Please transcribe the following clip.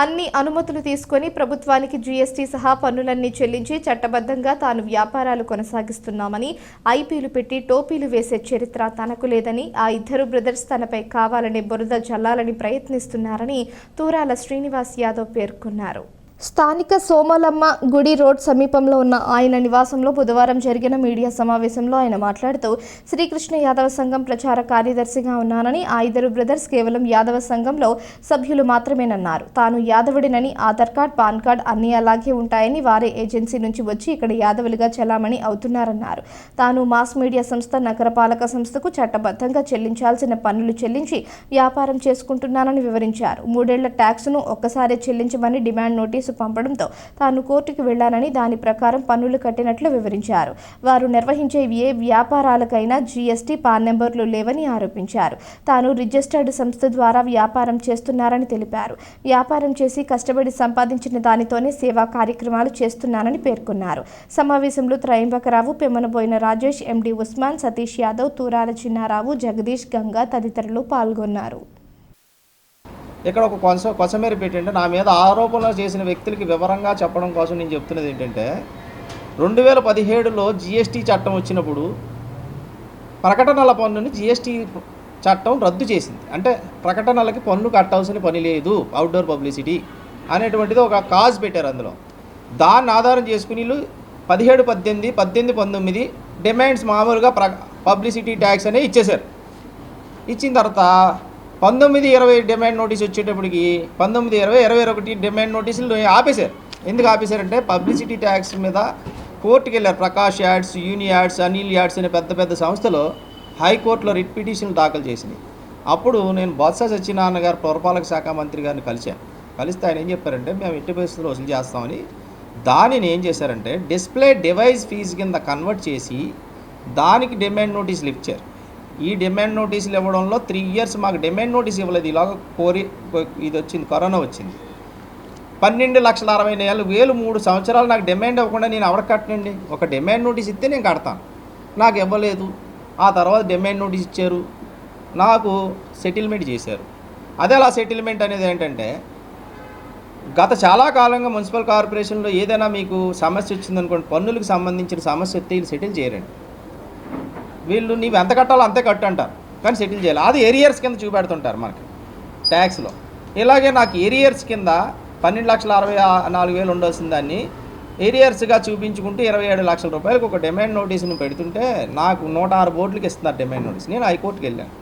అన్ని అనుమతులు తీసుకొని ప్రభుత్వానికి జీఎస్టీ సహా పన్నులన్నీ చెల్లించి చట్టబద్ధంగా తాను వ్యాపారాలు కొనసాగిస్తున్నామని ఐపీలు పెట్టి టోపీలు వేసే చరిత్ర తనకు లేదని ఆ ఇద్దరు బ్రదర్స్ తనపై కావాలనే బురద జల్లాలని ప్రయత్నిస్తున్నారని తూరాల శ్రీనివాస్ యాదవ్ పేర్కొన్నారు. స్థానిక సోమలమ్మ గుడి రోడ్ సమీపంలో ఉన్న ఆయన నివాసంలో బుధవారం జరిగిన మీడియా సమావేశంలో ఆయన మాట్లాడుతూ శ్రీకృష్ణ యాదవ సంఘం ప్రచార కార్యదర్శిగా ఉన్నానని ఆ ఇద్దరు బ్రదర్స్ కేవలం యాదవ సంఘంలో సభ్యులు మాత్రమేనన్నారు. తాను యాదవుడినని ఆధార్ కార్డ్ పాన్ కార్డ్ అన్నీ అలాగే ఉంటాయని వారే ఏజెన్సీ నుంచి వచ్చి ఇక్కడ యాదవులుగా చెలామణి అవుతున్నారన్నారు. తాను మాస్ మీడియా సంస్థ నగరపాలక సంస్థకు చట్టబద్ధంగా చెల్లించాల్సిన పన్నులు చెల్లించి వ్యాపారం చేసుకుంటున్నానని వివరించారు. మూడేళ్ళ ట్యాక్స్ను ఒక్కసారే చెల్లించమని డిమాండ్ నోటీస్ పంపడంతో తాను కోర్టుకు వెళ్ళానని దాని ప్రకారం పన్నులు కట్టినట్లు వివరించారు. వారు నిర్వహించే ఏ వ్యాపారాలకైనా జీఎస్టీ పాన్ నెంబర్లు లేవని ఆరోపించారు. తాను రిజిస్టర్డ్ సంస్థ ద్వారా వ్యాపారం చేస్తున్నారని తెలిపారు. వ్యాపారం చేసి కష్టపడి సంపాదించిన దానితోనే సేవా కార్యక్రమాలు చేస్తున్నానని పేర్కొన్నారు. సమావేశంలో త్రయంబకరావు పెమ్మనబోయిన రాజేష్ ఎండి ఉస్మాన్ సతీష్ యాదవ్ తూరాల చిన్నారావు జగదీష్ గంగా తదితరులు పాల్గొన్నారు. ఇక్కడ ఒక కొస కొసమేరి పెట్టంటే నా మీద ఆరోపణలు చేసిన వ్యక్తులకి వివరంగా చెప్పడం కోసం నేను చెప్తున్నది ఏంటంటే రెండు వేల పదిహేడులో జిఎస్టీ చట్టం వచ్చినప్పుడు ప్రకటనల పన్నుని జిఎస్టీ చట్టం రద్దు చేసింది. అంటే ప్రకటనలకి పన్ను కట్టాల్సిన పని లేదు అవుట్డోర్ పబ్లిసిటీ అనేటువంటిది ఒక కాజ్ పెట్టారు అందులో. దాన్ని ఆధారం చేసుకుని వీళ్ళు పదిహేడు పద్దెనిమిది పద్దెనిమిది పంతొమ్మిది డిమాండ్స్ మామూలుగా ప్ర పబ్లిసిటీ ట్యాక్స్ అనేవి ఇచ్చేశారు. ఇచ్చిన తర్వాత పంతొమ్మిది ఇరవై డిమాండ్ నోటీస్ వచ్చేటప్పటికి పంతొమ్మిది ఇరవై ఇరవై ఒకటి డిమాండ్ నోటీసులు ఆపేశారు. ఎందుకు ఆపేశారంటే పబ్లిసిటీ ట్యాక్స్ మీద కోర్టుకు వెళ్ళారు Prakash ads Uni ads Anil ads అనే పెద్ద పెద్ద సంస్థలు హైకోర్టులో రిట్ పిటిషన్లు దాఖలు చేసింది అప్పుడు నేను బొత్స సత్యనారాయణ గారు పురపాలక శాఖ మంత్రి గారిని కలిశాను. కలిస్తే ఆయన ఏం చెప్పారంటే మేము ఎట్టి పరిస్థితుల్లో వసూలు చేస్తామని. దానిని ఏం చేశారంటే డిస్ప్లే డివైస్ ఫీజు కింద కన్వర్ట్ చేసి దానికి డిమాండ్ నోటీసులు ఇచ్చారు. ఈ డిమాండ్ నోటీసులు ఇవ్వడంలో త్రీ ఇయర్స్ మాకు డిమాండ్ నోటీస్ ఇవ్వలేదు. ఇలాగ కోరి ఇది వచ్చింది కరోనా వచ్చింది. పన్నెండు లక్షల అరవై నెలలు వేలు మూడు సంవత్సరాలు నాకు డిమాండ్ ఇవ్వకుండా నేను ఎవరికి కట్టనండి? ఒక డిమాండ్ నోటీస్ ఇస్తే నేను కడతాను. నాకు ఇవ్వలేదు. ఆ తర్వాత డిమాండ్ నోటీస్ ఇచ్చారు. నాకు సెటిల్మెంట్ చేశారు. అదే అలా సెటిల్మెంట్ అనేది ఏంటంటే గత చాలా కాలంగా మున్సిపల్ కార్పొరేషన్లో ఏదైనా మీకు సమస్య వచ్చిందనుకోండి పన్నులకు సంబంధించిన సమస్య వస్తే వీళ్ళు సెటిల్ చేయరండి. వీళ్ళు నీవు ఎంత కట్టాలో అంతే కట్టు అంటారు. కానీ సెటిల్ చేయాలి. అది ఏరియర్స్ కింద చూపెడుతుంటారు మనకి ట్యాక్స్లో ఇలాగే నాకు ఏరియర్స్ కింద పన్నెండు లక్షల అరవై నాలుగు వేలు ఉండాల్సిన దాన్ని ఏరియర్స్గా చూపించుకుంటూ ఇరవై ఏడు లక్షల రూపాయలకు ఒక డిమాండ్ నోటీస్ని పెడుతుంటే నాకు నూట ఆరు బోర్డులకి ఇస్తున్నారు డిమాండ్ నోటీస్ నేను హైకోర్టుకి వెళ్ళాను.